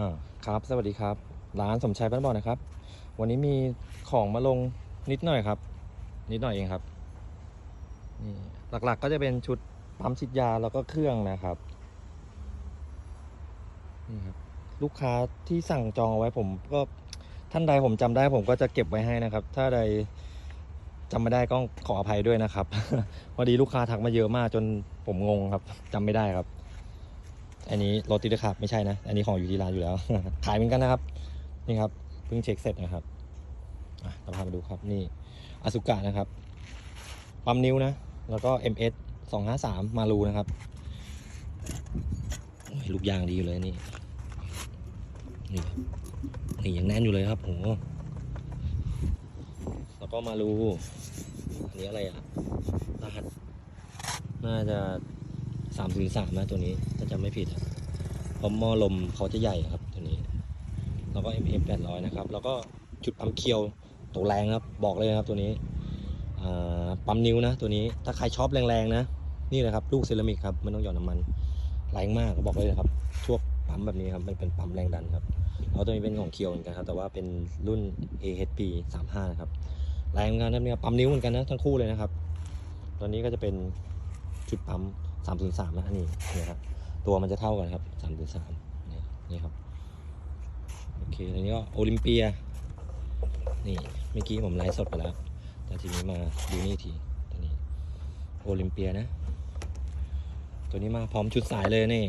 อ่าครับสวัสดีครับ ร้านสมชายบ้านบ่อนะครับ วันนี้มีของมาลงนิดหน่อยครับ นิดหน่อยเองครับนี่หลักๆก็จะเป็นชุดปั๊มฉีดยาแล้วก็เครื่องนะครับนี่ครับลูกค้าที่สั่งจองเอาไว้ผมก็ท่านใดผมจำได้ผมก็จะเก็บไว้ให้นะครับ ถ้าใดจำไม่ได้ก็ขออภัยด้วยนะครับพอดีลูกค้าทักมาเยอะมากจนผมงงครับจำไม่ได้ครับ อันนี้โรติดครับไม่ใช่นะ อันนี้ของอยู่ที่ร้านอยู่แล้ว ขายเหมือนกันนะครับ นี่ครับ เพิ่งเช็คเสร็จนะครับอะเราพามาดูครับนี่อสุกะนะครับ ปั๊มนิ้วนะ แล้วก็ MS 253 มารูนะครับลูกยางดีอยู่เลยนี่ นี่นี่ยังแน่นอยู่เลยครับโหแล้วก็มารูอันนี้อะไรอะรหัสน่าจะ สามศูนย์สามนะตัวนี้ถ้าจำไม่ผิดเพราะหม้อลมเขาจะใหญ่ครับตัวนี้ แล้วก็ MM แปดร้อยนะครับ แล้วก็จุดปั๊มเคียวตัวแรงครับ บอกเลยนะครับตัวนี้ปั๊มนิ้วนะตัวนี้ถ้าใครชอบแรงๆนะ นี่เลยครับลูกเซรามิกครับไม่ต้องหยอดน้ำมันแรงมากบอกเลยนะครับพวกปั๊มแบบนี้ครับมันเป็นปั๊มแรงดันครับแล้วตัวนี้เป็นของเคียวเหมือนกันครับ แต่ว่าเป็นรุ่น AHP 35นะครับแรงเหมือนกันนะเนี่ยปั๊มนิ้วเหมือนกันนะทั้งคู่เลยนะครับตัวนี้ก็จะเป็นจุดปั๊ม 303นะอันะนี้นี่ครับตัวมันจะเท่ากันครับ303นี่นี่ครับโอเคอันนี้ก็โอลิมเปียนี่เมื่อกี้ผมไลฟ์สดไปแล้ว แต่ทีนี้มาดูนี่ทีตัวนี้โอลิมเปียนะ ตัวนี้มาพร้อมชุดสายเลยนี่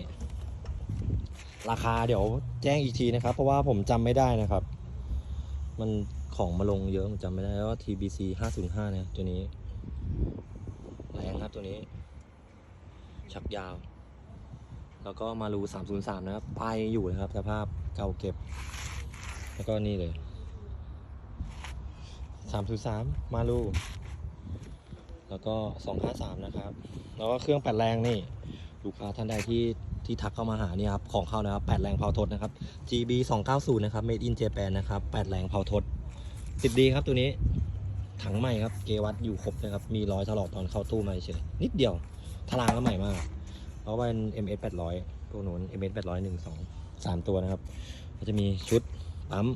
ราคาเดี๋ยวแจ้งอีกทีนะครับ เพราะว่าผมจำไม่ได้นะครับ มันของมาลงเยอะผมจำไม่ได้ว่า TBC 505เนี่ยตัวนี้แรงครับตัวนี้ ชักยาว แล้วก็มารู303 นะครับไปายอยู่นะครับสภาพเก่าเก็บ แล้วก็นี่เลย303มารูแล้วก็ 253 นะครับ แล้วก็เครื่องแปดแรงนี่ ลูกค้าท่านใดที่ที่ทักเข้ามาหาเนี่ยครับ ของเข้านะครับ8แรงเผาทดนะครับ GB 290 นะครับ Made in Japan นะครับ8แรงเผาทดติดดีครับตัวนี้ ถังใหม่ครับ เกวัตอยู่ครบนะครับ มีรอยถลอกตอนเข้าตู้มาเฉยนิดเดียว ทลางก็ใหม่มาก เพราะว่าเป็น MS 800ตัวนู้น MS 800 1 2 3 ตัวนะครับก็จะมีชุดปั๊ม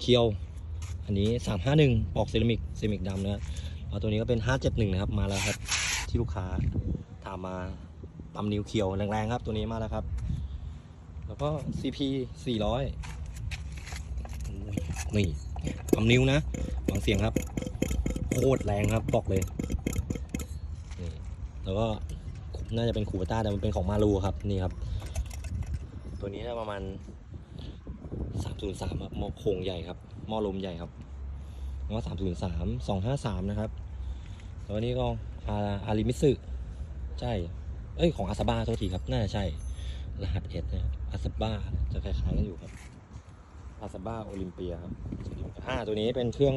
เคียว อันนี้ 351ปอกเซรามิกเซรามิกดำนะครับตัวนี้ก็เป็น 571 นะครับ มาแล้วครับที่ลูกค้าถามมาปั๊มนิ้วเคียวแรงๆครับ ตัวนี้มาแล้วครับ แล้วก็ CP 400นี่ปั๊มนิ้วนะฟังเสียงครับโคตรแรงครับบอกเลย แล้วก็น่าจะเป็นคูเปต้าแต่มันเป็นของมารูครับนี่ครับ ตัวนี้น่าประมาณ303ครับมอโคงใหญ่ครับมอลมใหญ่ครับแล้วก็303 253นะครับแล้วนี้ก็อาอาริมิสึใช่เอ้ยของอาซาบ้าโทษทีครับน่าจะใช่รหัสเอสนะครับอาซาบ้าจะคล้ายๆกันอยู่ครับอาซาบ้าโอลิมเปียครับอ่าตัวนี้เป็นเครื่อง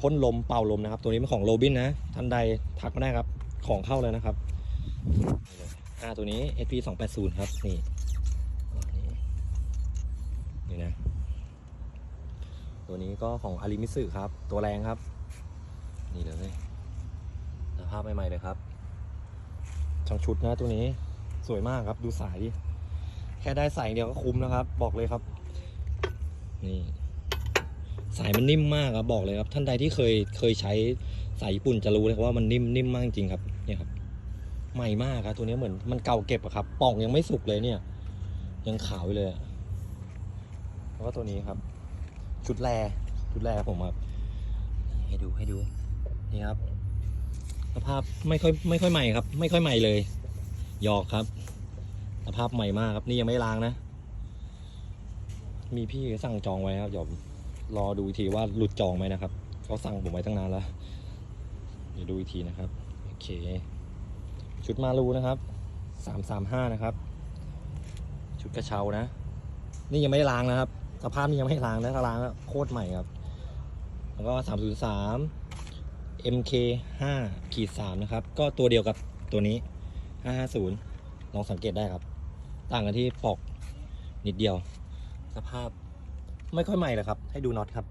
พ่นลมเป่าลมนะครับ ตัวนี้เป็นของโรบินนะท่านใดทักมาได้ครับ ของเข้าเลยนะครับนี่เลยอ่าตัวนี้ SP 2 8 0 ครับนี่นี่นี่นะ ตัวนี้ก็ของอาริมิสึครับ ตัวแรงครับ นี่เลยสภาพใหม่ๆเลยครับช่างชุดนะตัวนี้สวยมากครับ ดูสายดิแค่ได้ใส่เดียวก็คุ้มนะครับ บอกเลยครับ นี่ สายมันนิ่มมากครับบอกเลยครับ ท่านใดที่เคยเคยใช้สายญี่ปุ่นจะรู้เลยครับว่ามันนิ่มนิ่มมากจริงครับเนี่ยครับ ใหม่มากครับตัวนี้เหมือนมันเก่าเก็บอะครับป่องยังไม่สุกเลยเนี่ย ยังขาวเลยแล้วก็ตัวนี้ครับ ชุดแรชุดแรผมครับ ให้ดูให้ดูนี่ครับสภาพไม่ค่อยไม่ค่อยใหม่ครับ ไม่ค่อยใหม่เลยหยอกครับสภาพใหม่มากครับนี่ยังไม่ล้างนะ มีพี่สั่งจองไว้ครับเดี๋ยว รอดูอีกทีว่าหลุดจองไหมนะครับเขาสั่งผมไว้ตั้งนานแล้วเดี๋ยวดูอีกทีนะครับโอเค ชุดมารูนะครับสามสามห้านะครับ ชุดกระเช้านะ นี่ยังไม่ได้ล้างนะครับสภาพนี่ยังไม่ได้ล้างนะถ้าล้างโคตรใหม่ครับ แล้วก็สามศูนย์สาม MK 5ขีด3นะครับ ก็ตัวเดียวกับตัวนี้550ลองสังเกตได้ครับ ต่างกันที่ปอกนิดเดียว สภาพ ไม่ค่อยใหม่เลยครับ ให้ดูน็อตครับ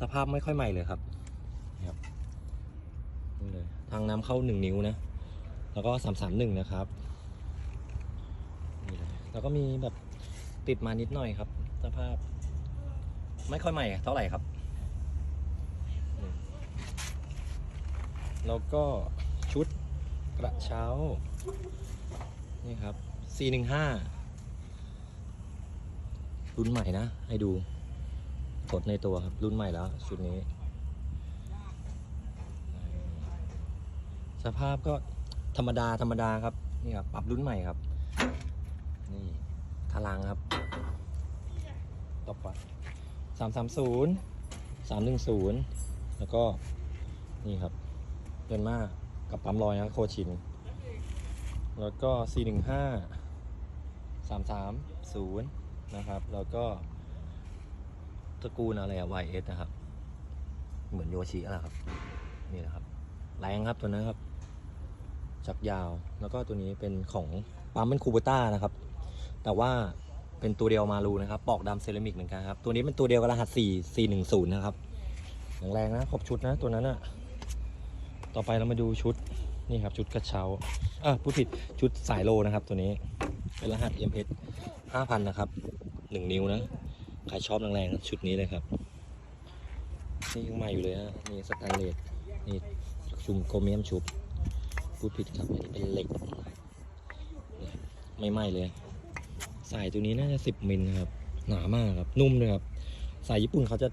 สภาพไม่ค่อยใหม่เลยครับนี่ครับนี่เลยทางน้ำเข้า1นิ้วนะ แล้วก็331นะครับนี่เลยแล้วก็มีแบบติดมานิดหน่อยครับ สภาพ ไม่ค่อยใหม่เท่าไหร่ครับ แล้วก็ชุดกระเช้า นี่ครับ415 รุ่นใหม่นะ ให้ดูกดในตัวครับ รุ่นใหม่แล้วชุดนี้ สภาพก็ธรรมดา ธรรมดาครับ นี่ครับ ปรับรุ่นใหม่ครับ นี่ทารังครับ ต่อไปสามสามศูนย์สามหนึ่งศูนย์แล้วก็ นี่ครับเดินมากับปั๊มลอยนะโคชิน แล้วก็สี่หนึ่งห้าสามสามศูนย์ นะครับ แล้วก็ตระกูลอะไรอะ YS นะครับ เหมือนโยชิอะไรครับ นี่แหละครับ แรงครับตัวนั้นครับ จักยาว แล้วก็ตัวนี้เป็นของปั๊มเป็นคูเบต้านะครับ แต่ว่าเป็นตัวเดียวมารูนะครับ ปอกดำเซรามิกเหมือนกันครับ ตัวนี้เป็นตัวเดียวกับรหัส 4 410 นะครับแข็งแรงนะครบชุดนะตัวนั้นอะต่อไปเรามาดูชุด นี่ครับ ชุดกระเช้าอะพูดผิดชุดสายโลนะครับ ตัวนี้ เป็นรหัส MS 5,000 นะครับ 1 นิ้วนะ ใครชอบแรงๆชุดนี้เลยครับ นี่ยังใหม่อยู่เลยฮะนี่สแตนเลสนี่ชุมโครเมียมชุบพูดผิดครับอันนี้เป็นเหล็กนี่ไม่ไหม้เลย สายตัวนี้น่าจะสิบมิลครับ หนามากครับ นุ่มด้วยครับ สายญี่ปุ่นเขาจะ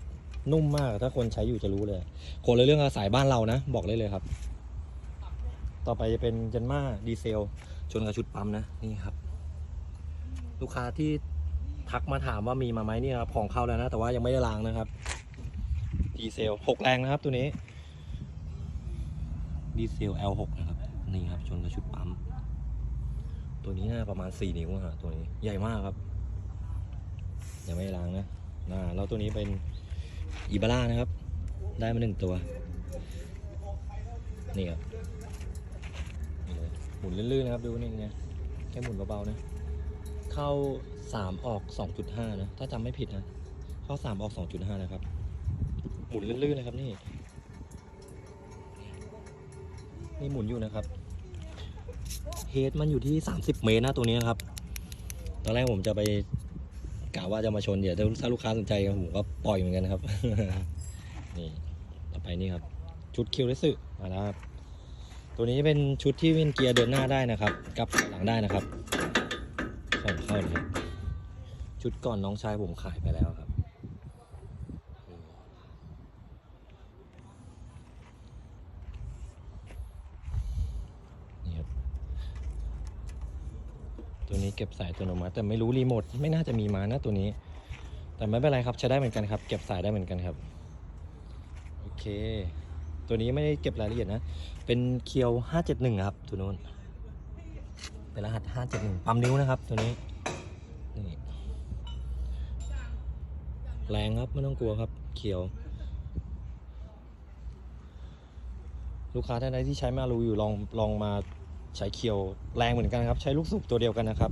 นุ่มมาก ถ้าคนใช้อยู่จะรู้เลย คนละเรื่องกับสายบ้านเรานะ บอกได้เลยครับ ต่อไปจะเป็นยันมาดีเซลชนกับชุดปั๊มนะนี่ครับ ลูกค้าที่ทักมาถามว่ามีมาไหมนี่ครับของเข้าแล้วนะ แต่ว่ายังไม่ได้ล้างนะครับ ดีเซลหกแรงนะครับตัวนี้ ดีเซล L6 นะครับ นี่ครับชนกับชุดปั๊ม ตัวนี้น่าประมาณ 4 นิ้วฮะตัวนี้ใหญ่มากครับ ยังไม่ได้ล้างนะน่าแล้วตัวนี้เป็นอีบาร่านะครับ ได้มาหนึ่งตัว นี่ครับ หมุนลื่นๆนะครับดูนี่ไงแค่หมุนเบาๆนะ เข้า 3 ออก 2.5 นะ ถ้าจำไม่ผิดนะ เข้า 3 ออก 2.5 นะครับ หมุนลื่นๆนะครับนี่ นี่หมุนอยู่นะครับ เฮดมันอยู่ที่ 30 เมตรนะตัวนี้นะครับ ตอนแรกผมจะไปกะว่าจะมาชนเดี๋ยวถ้าลูกค้าสนใจผมก็ปล่อยเหมือนกันนะครับ นี่ ต่อไปนี่ครับ ชุดคิวเลสึมาแล้วครับ ตัวนี้เป็นชุดที่เป็นเกียร์เดินหน้าได้นะครับกลับหลังได้นะครับส่งเข้าเลยครับชุดก่อนน้องชายผมขายไปแล้วครับ นี่ครับ ตัวนี้เก็บสายอัตโนมัติแต่ไม่รู้รีโมทไม่น่าจะมีมานะตัวนี้ แต่ไม่เป็นไรครับใช้ได้เหมือนกันครับ เก็บสายได้เหมือนกันครับ โอเค ตัวนี้ไม่ได้เก็บรายละเอียดนะ เป็นเคียว571 ครับ ตัวนู้น เป็นรหัส 571 ปั๊มนิ้วนะครับ ตัวนี้ นี่ แรงครับ ไม่ต้องกลัวครับ เคียว ลูกค้าท่านใดที่ใช้มารูอยู่ลองลองมาใช้เคียวแรงเหมือนกันครับ ใช้ลูกสูบตัวเดียวกันนะครับ